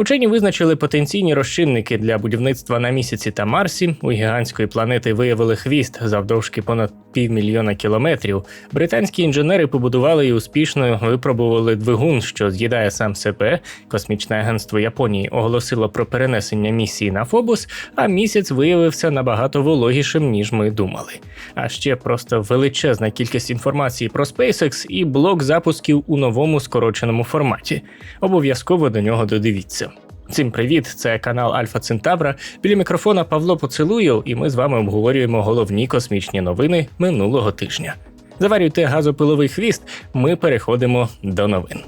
Учені визначили потенційні розчинники для будівництва на місяці та Марсі. У гігантської планети виявили хвіст завдовжки понад півмільйона кілометрів. Британські інженери побудували і успішно випробували двигун, що з'їдає сам себе. Космічне агентство Японії оголосило про перенесення місії на Фобос, а місяць виявився набагато вологішим, ніж ми думали. А ще просто величезна кількість інформації про SpaceX і блок запусків у новому скороченому форматі. Обов'язково до нього додивіться. Всім привіт! Це канал Альфа Центавра. Біля мікрофона Павло Поцелуєв, і ми з вами обговорюємо головні космічні новини минулого тижня. Заварюйте газопиловий хвіст. Ми переходимо до новин.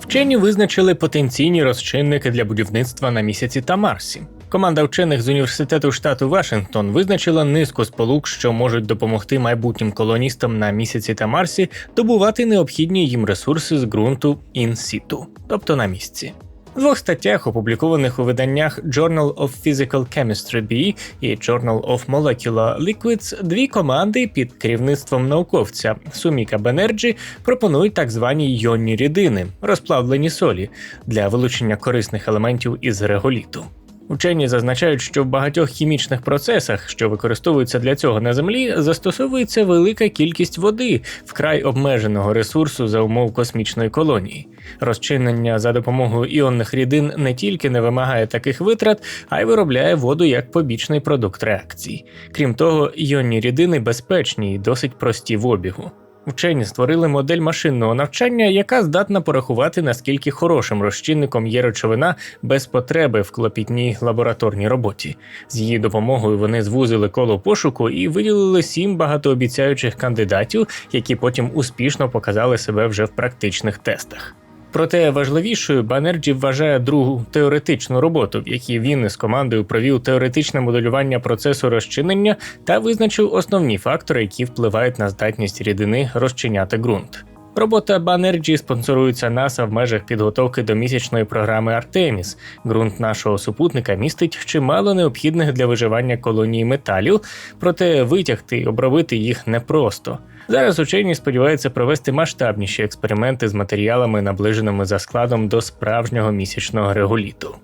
Вчені визначили потенційні розчинники для будівництва на місяці та Марсі. Команда вчених з університету штату Вашингтон визначила низку сполук, що можуть допомогти майбутнім колоністам на місяці та Марсі добувати необхідні їм ресурси з ґрунту інсіту, тобто на місці. В двох статтях, опублікованих у виданнях Journal of Physical Chemistry B і Journal of Molecular Liquids, дві команди під керівництвом науковця Суміка Бенерджі пропонують так звані йонні рідини, розплавлені солі, для вилучення корисних елементів із реголіту. Учені зазначають, що в багатьох хімічних процесах, що використовуються для цього на землі, застосовується велика кількість води вкрай обмеженого ресурсу за умов космічної колонії. Розчинення за допомогою іонних рідин не тільки не вимагає таких витрат, а й виробляє воду як побічний продукт реакцій. Крім того, іонні рідини безпечні і досить прості в обігу. Вчені створили модель машинного навчання, яка здатна порахувати, наскільки хорошим розчинником є речовина без потреби в клопітній лабораторній роботі. З її допомогою вони звузили коло пошуку і виділили сім багатообіцяючих кандидатів, які потім успішно показали себе вже в практичних тестах. Проте важливішою Банерджі вважає другу теоретичну роботу, в якій він із командою провів теоретичне моделювання процесу розчинення та визначив основні фактори, які впливають на здатність рідини розчиняти ґрунт. Робота Банерджі спонсорується НАСА в межах підготовки до місячної програми Артеміс. Ґрунт нашого супутника містить чимало необхідних для виживання колонії металів, проте витягти і обробити їх непросто. Зараз учені сподіваються провести масштабніші експерименти з матеріалами, наближеними за складом до справжнього місячного регуліту.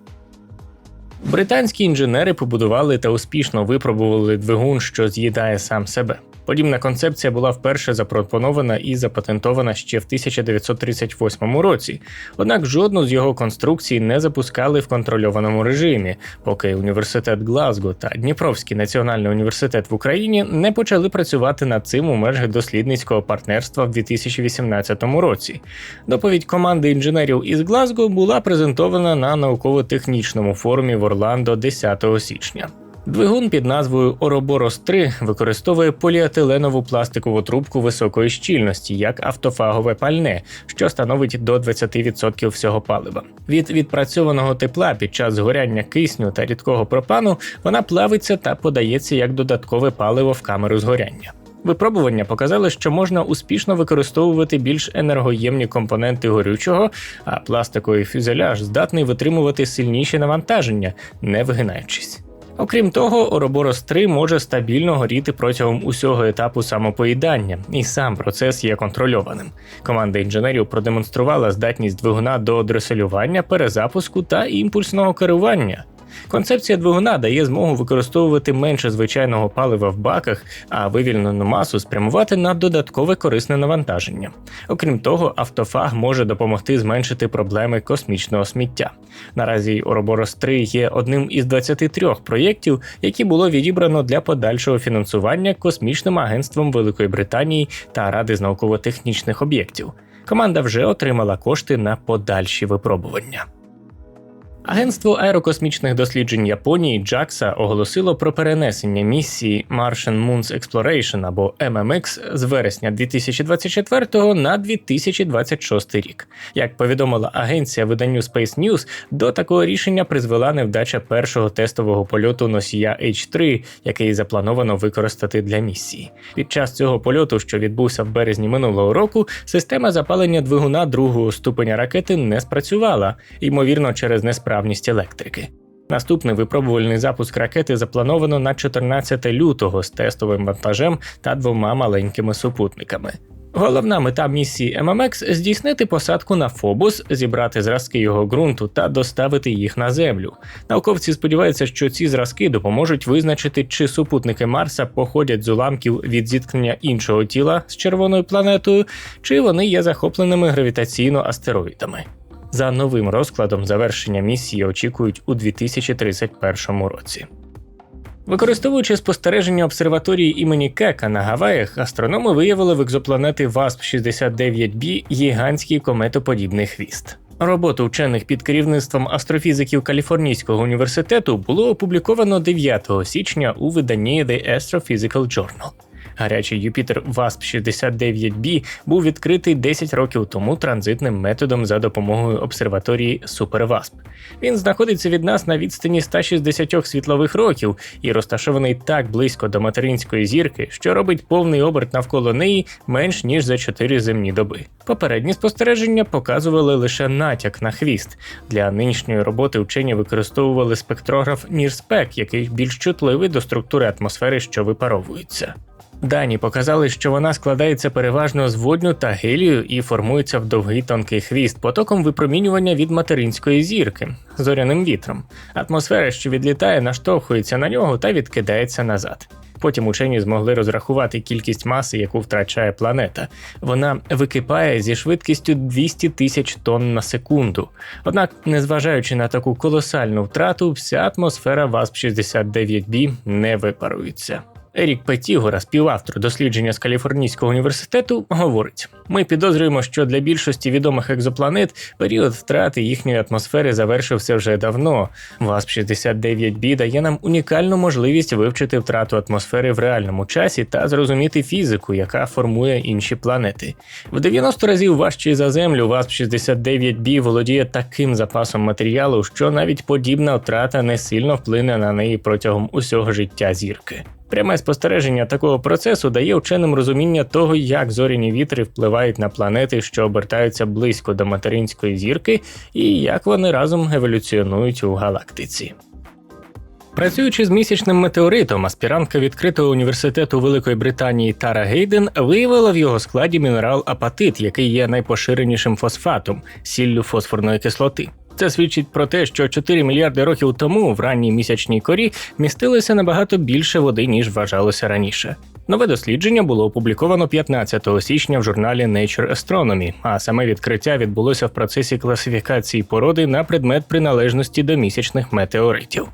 Британські інженери побудували та успішно випробували двигун, що з'їдає сам себе. Подібна концепція була вперше запропонована і запатентована ще в 1938 році, однак жодну з його конструкцій не запускали в контрольованому режимі, поки університет Глазго та Дніпровський національний університет в Україні не почали працювати над цим у межах дослідницького партнерства в 2018 році. Доповідь команди інженерів із Глазго була презентована на науково-технічному форумі в Орландо 10 січня. Двигун під назвою Ouroboros 3 використовує поліетиленову пластикову трубку високої щільності як автофагове пальне, що становить до 20% всього палива. Від відпрацьованого тепла під час згоряння кисню та рідкого пропану вона плавиться та подається як додаткове паливо в камеру згоряння. Випробування показали, що можна успішно використовувати більш енергоємні компоненти горючого, а пластиковий фюзеляж здатний витримувати сильніші навантаження, не вигинаючись. Окрім того, Ороборос 3 може стабільно горіти протягом усього етапу самопоїдання, і сам процес є контрольованим. Команда інженерів продемонструвала здатність двигуна до дреселювання, перезапуску та імпульсного керування. Концепція двигуна дає змогу використовувати менше звичайного палива в баках, а вивільнену масу спрямувати на додаткове корисне навантаження. Окрім того, автофаг може допомогти зменшити проблеми космічного сміття. Наразі Ouroboros 3 є одним із 23 проєктів, які було відібрано для подальшого фінансування космічним агентством Великої Британії та Ради з науково-технічних об'єктів. Команда вже отримала кошти на подальші випробування. Агентство аерокосмічних досліджень Японії JAXA оголосило про перенесення місії Martian Moons Exploration або MMX з вересня 2024 на 2026 рік. Як повідомила агенція виданню Space News, до такого рішення призвела невдача першого тестового польоту носія H3, який заплановано використати для місії. Під час цього польоту, що відбувся в березні минулого року, система запалення двигуна другого ступеня ракети не спрацювала, ймовірно, через несправність несправність електрики. Наступний випробувальний запуск ракети заплановано на 14 лютого з тестовим вантажем та двома маленькими супутниками. Головна мета місії MMX – здійснити посадку на Фобос, зібрати зразки його ґрунту та доставити їх на землю. Науковці сподіваються, що ці зразки допоможуть визначити, чи супутники Марса походять з уламків від зіткнення іншого тіла з червоною планетою, чи вони є захопленими гравітаційно астероїдами. За новим розкладом завершення місії очікують у 2031 році. Використовуючи спостереження обсерваторії імені Кека на Гаваях, астрономи виявили в екзопланети ВАСП-69b гігантський кометоподібний хвіст. Роботу вчених під керівництвом астрофізиків Каліфорнійського університету було опубліковано 9 січня у виданні The Astrophysical Journal. Гарячий Юпітер ВАСП-69b був відкритий 10 років тому транзитним методом за допомогою обсерваторії SuperVASP. Він знаходиться від нас на відстані 160 світлових років і розташований так близько до материнської зірки, що робить повний оберт навколо неї менш ніж за 4 земні доби. Попередні спостереження показували лише натяк на хвіст. Для нинішньої роботи вчені використовували спектрограф NIRSPEC, який більш чутливий до структури атмосфери, що випаровується. Дані показали, що вона складається переважно з водню та гелію і формується в довгий тонкий хвіст потоком випромінювання від материнської зірки зоряним вітром. Атмосфера, що відлітає, наштовхується на нього та відкидається назад. Потім учені змогли розрахувати кількість маси, яку втрачає планета. Вона википає зі швидкістю 200 тисяч тонн на секунду. Однак, незважаючи на таку колосальну втрату, вся атмосфера ВАСП-69b не випарується. Ерік Петігора, співавтор дослідження з Каліфорнійського університету, говорить: ми підозрюємо, що для більшості відомих екзопланет період втрати їхньої атмосфери завершився вже давно. ВАСП-69b дає нам унікальну можливість вивчити втрату атмосфери в реальному часі та зрозуміти фізику, яка формує інші планети. В 90 разів важчий за землю ВАСП-69b володіє таким запасом матеріалу, що навіть подібна втрата не сильно вплине на неї протягом усього життя зірки. Пряме спостереження такого процесу дає вченим розуміння того, як зоряні вітри впливають на планети, що обертаються близько до материнської зірки, і як вони разом еволюціонують у галактиці. Працюючи з місячним метеоритом, аспірантка відкритого університету Великої Британії Тара Гейден виявила в його складі мінерал апатит, який є найпоширенішим фосфатом сіллю фосфорної кислоти. Це свідчить про те, що 4 мільярди років тому в ранній місячній корі містилося набагато більше води, ніж вважалося раніше. Нове дослідження було опубліковано 15 січня в журналі Nature Astronomy, а саме відкриття відбулося в процесі класифікації породи на предмет приналежності до місячних метеоритів.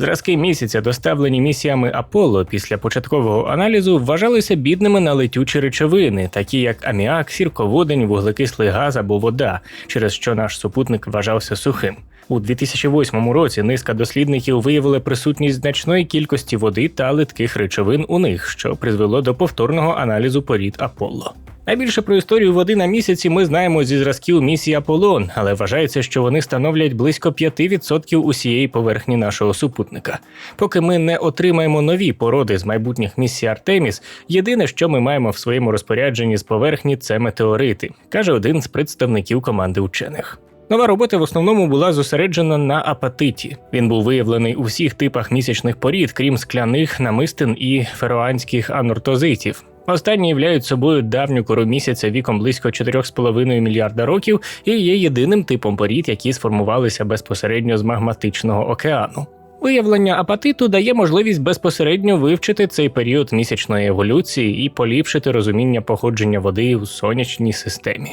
Зразки місяця, доставлені місіями Аполло після початкового аналізу, вважалися бідними на летючі речовини, такі як аміак, сірководень, вуглекислий газ або вода, через що наш супутник вважався сухим. У 2008 році низка дослідників виявили присутність значної кількості води та литких речовин у них, що призвело до повторного аналізу порід Аполло. Найбільше про історію води на місяці ми знаємо зі зразків місії Аполлон, але вважається, що вони становлять близько 5% усієї поверхні нашого супутника. Поки ми не отримаємо нові породи з майбутніх місій Артеміс, єдине, що ми маємо в своєму розпорядженні з поверхні, це метеорити, каже один з представників команди учених. Нова робота в основному була зосереджена на апатиті. Він був виявлений у всіх типах місячних порід, крім скляних намистин і фероанських анортозитів. Останні являють собою давню кору місяця віком близько 4,5 мільярда років і є єдиним типом порід, які сформувалися безпосередньо з магматичного океану. Виявлення апатиту дає можливість безпосередньо вивчити цей період місячної еволюції і поліпшити розуміння походження води у сонячній системі.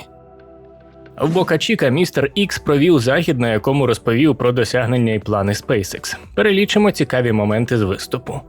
В Бока Чіка містер Ікс провів захід, на якому розповів про досягнення і плани SpaceX. Перелічимо цікаві моменти з виступу.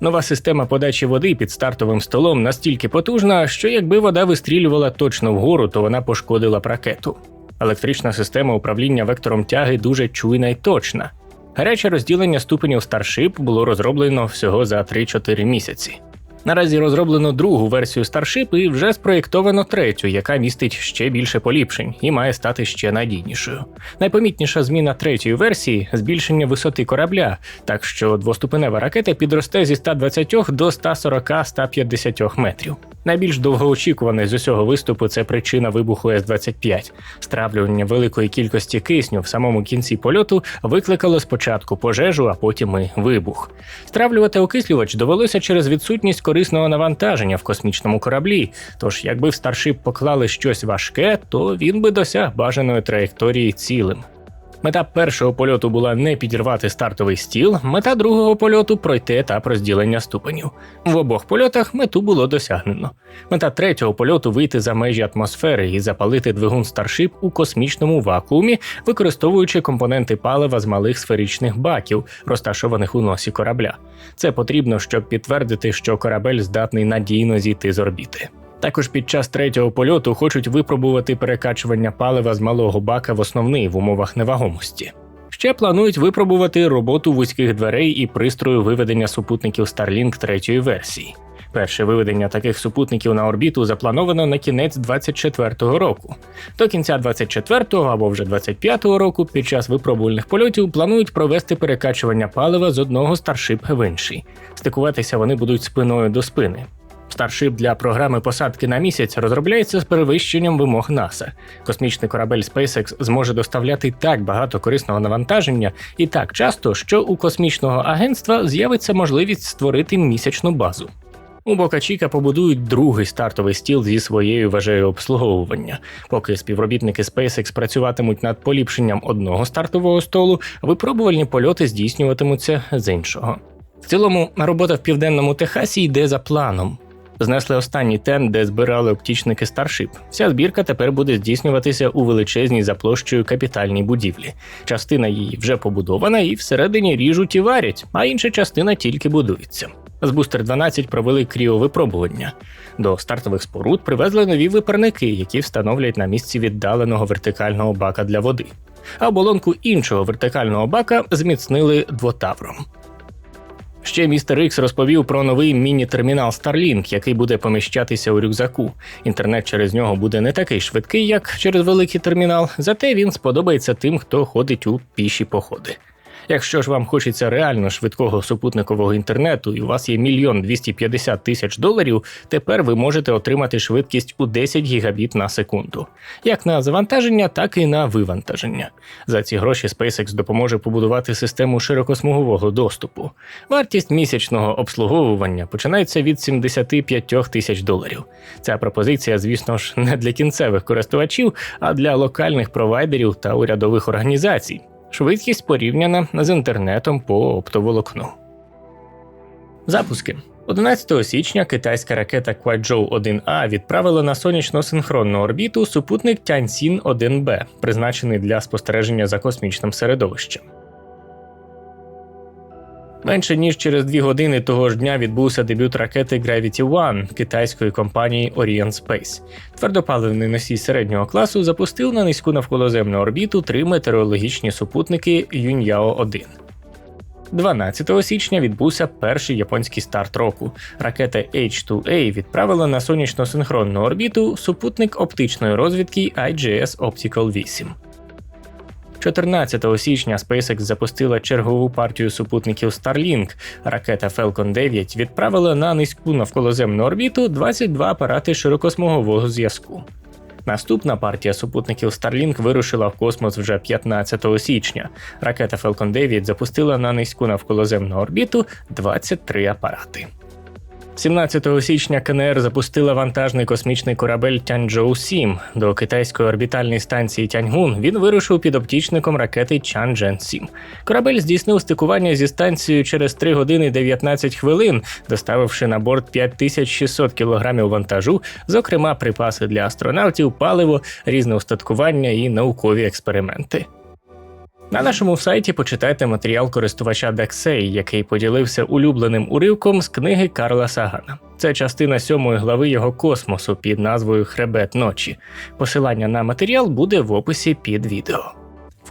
Нова система подачі води під стартовим столом настільки потужна, що якби вода вистрілювала точно вгору, то вона пошкодила б ракету. Електрична система управління вектором тяги дуже чуйна й точна. Гаряче розділення ступенів Starship було розроблено всього за 3-4 місяці. Наразі розроблено другу версію Starship і вже спроєктовано третю, яка містить ще більше поліпшень і має стати ще надійнішою. Найпомітніша зміна третьої версії збільшення висоти корабля, так що двоступенева ракета підросте зі 120 до 140-150 метрів. Найбільш довгоочікуване з усього виступу це причина вибуху С-25. Стравлювання великої кількості кисню в самому кінці польоту викликало спочатку пожежу, а потім і вибух. Стравлювати окислювач довелося через відсутність корисного навантаження в космічному кораблі. Тож, якби в старшип поклали щось важке, то він би досяг бажаної траєкторії цілим. Мета першого польоту була не підірвати стартовий стіл, мета другого польоту пройти етап розділення ступенів. В обох польотах мету було досягнено. Мета третього польоту вийти за межі атмосфери і запалити двигун Starship у космічному вакуумі, використовуючи компоненти палива з малих сферичних баків, розташованих у носі корабля. Це потрібно, щоб підтвердити, що корабель здатний надійно зійти з орбіти. Також під час третього польоту хочуть випробувати перекачування палива з малого бака в основний в умовах невагомості. Ще планують випробувати роботу вузьких дверей і пристрою виведення супутників Starlink третьої версії. Перше виведення таких супутників на орбіту заплановано на кінець 24-го року. До кінця 24-го або вже 25-го року під час випробувальних польотів планують провести перекачування палива з одного Starship в інший. Стикуватися вони будуть спиною до спини. Старшип для програми посадки на місяць розробляється з перевищенням вимог НАСА. Космічний корабель SpaceX зможе доставляти так багато корисного навантаження і так часто, що у космічного агентства з'явиться можливість створити місячну базу. У Бока Чіка побудують другий стартовий стіл зі своєю вежею обслуговування. Поки співробітники SpaceX працюватимуть над поліпшенням одного стартового столу, випробувальні польоти здійснюватимуться з іншого. В цілому робота в південному Техасі йде за планом. Знесли останній тен, де збирали оптічники Starship. Вся збірка тепер буде здійснюватися у величезній за площею капітальній будівлі. Частина її вже побудована і всередині ріжуть і варять, а інша частина тільки будується. З Бустер 12 провели кріовипробування. До стартових споруд привезли нові випарники, які встановлять на місці віддаленого вертикального бака для води. А оболонку іншого вертикального бака зміцнили двотавром. Ще містер Ікс розповів про новий міні-термінал Starlink, який буде поміщатися у рюкзаку. Інтернет через нього буде не такий швидкий, як через великий термінал, зате він сподобається тим, хто ходить у піші походи. Якщо ж вам хочеться реально швидкого супутникового інтернету, і у вас є мільйон 250 тисяч доларів, тепер ви можете отримати швидкість у 10 гігабіт на секунду, як на завантаження, так і на вивантаження. За ці гроші SpaceX допоможе побудувати систему широкосмугового доступу. Вартість місячного обслуговування починається від 75 тисяч доларів. Ця пропозиція, звісно ж, не для кінцевих користувачів, а для локальних провайдерів та урядових організацій. Швидкість порівняна з інтернетом по оптоволокну. Запуски 11 січня китайська ракета Kuaizhou 1А відправила на сонячно-синхронну орбіту супутник Тяньсін 1B, призначений для спостереження за космічним середовищем. Менше ніж через дві години того ж дня відбувся дебют ракети Gravity One китайської компанії Orient Space. Твердопаливний носій середнього класу запустив на низьку навколоземну орбіту три метеорологічні супутники Юньяо 1 12 січня відбувся перший японський старт року. Ракета H2A відправила на сонячно-синхронну орбіту супутник оптичної розвідки IGS Optical 8. 14 січня SpaceX запустила чергову партію супутників Starlink. Ракета Falcon 9 відправила на низьку навколоземну орбіту 22 апарати широкосмугового зв'язку. Наступна партія супутників Starlink вирушила в космос вже 15 січня. Ракета Falcon 9 запустила на низьку навколоземну орбіту 23 апарати. 17 січня КНР запустила вантажний космічний корабель Тяньчжоу 7 до китайської орбітальної станції Тяньгун. Він вирушив під оптічником ракети Чанчжен 7 Корабель здійснив стикування зі станцією через 3 години 19 хвилин, доставивши на борт 5600 кілограмів вантажу, зокрема припаси для астронавтів, паливо, різне устаткування і наукові експерименти. На нашому сайті почитайте матеріал користувача Дексей, який поділився улюбленим уривком з книги Карла Сагана. Це частина сьомої глави його космосу під назвою Хребет ночі. Посилання на матеріал буде в описі під відео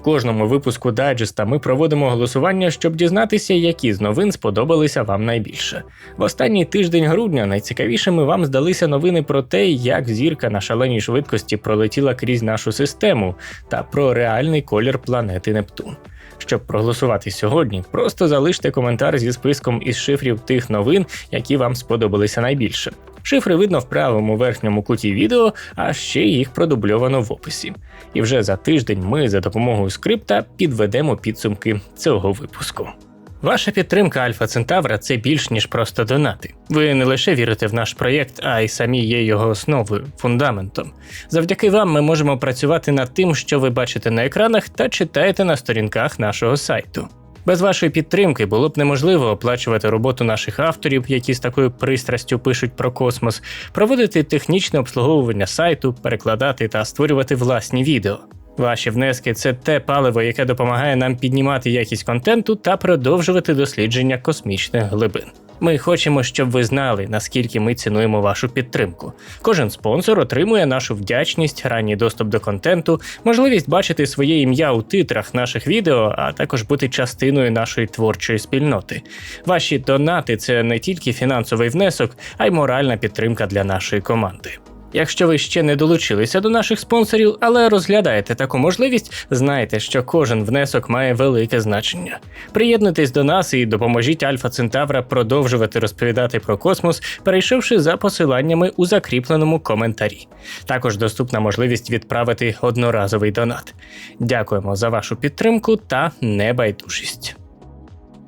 кожному випуску дайджеста ми проводимо голосування, щоб дізнатися, які з новин сподобалися вам найбільше. В останній тиждень грудня найцікавішими вам здалися новини про те, як зірка на шаленій швидкості пролетіла крізь нашу систему, та про реальний колір планети Нептун. Щоб проголосувати сьогодні, просто залиште коментар зі списком із шифрів тих новин, які вам сподобалися найбільше. Шифри видно в правому верхньому куті відео, а ще їх продубльовано в описі. І вже за тиждень ми за допомогою скрипта підведемо підсумки цього випуску. Ваша підтримка Альфа Центавра це більш ніж просто донати. Ви не лише вірите в наш проєкт, а й самі є його основою, фундаментом. Завдяки вам ми можемо працювати над тим, що ви бачите на екранах та читаєте на сторінках нашого сайту. Без вашої підтримки було б неможливо оплачувати роботу наших авторів, які з такою пристрастю пишуть про космос, проводити технічне обслуговування сайту, перекладати та створювати власні відео. Ваші внески це те паливо, яке допомагає нам піднімати якість контенту та продовжувати дослідження космічних глибин. Ми хочемо, щоб ви знали, наскільки ми цінуємо вашу підтримку. Кожен спонсор отримує нашу вдячність, ранній доступ до контенту, можливість бачити своє ім'я у титрах наших відео, а також бути частиною нашої творчої спільноти. Ваші донати це не тільки фінансовий внесок, а й моральна підтримка для нашої команди. Якщо ви ще не долучилися до наших спонсорів, але розглядаєте таку можливість, знайте, що кожен внесок має велике значення. Приєднуйтесь до нас і допоможіть Альфа Центавра продовжувати розповідати про космос, перейшовши за посиланнями у закріпленому коментарі. Також доступна можливість відправити одноразовий донат. Дякуємо за вашу підтримку та небайдужість.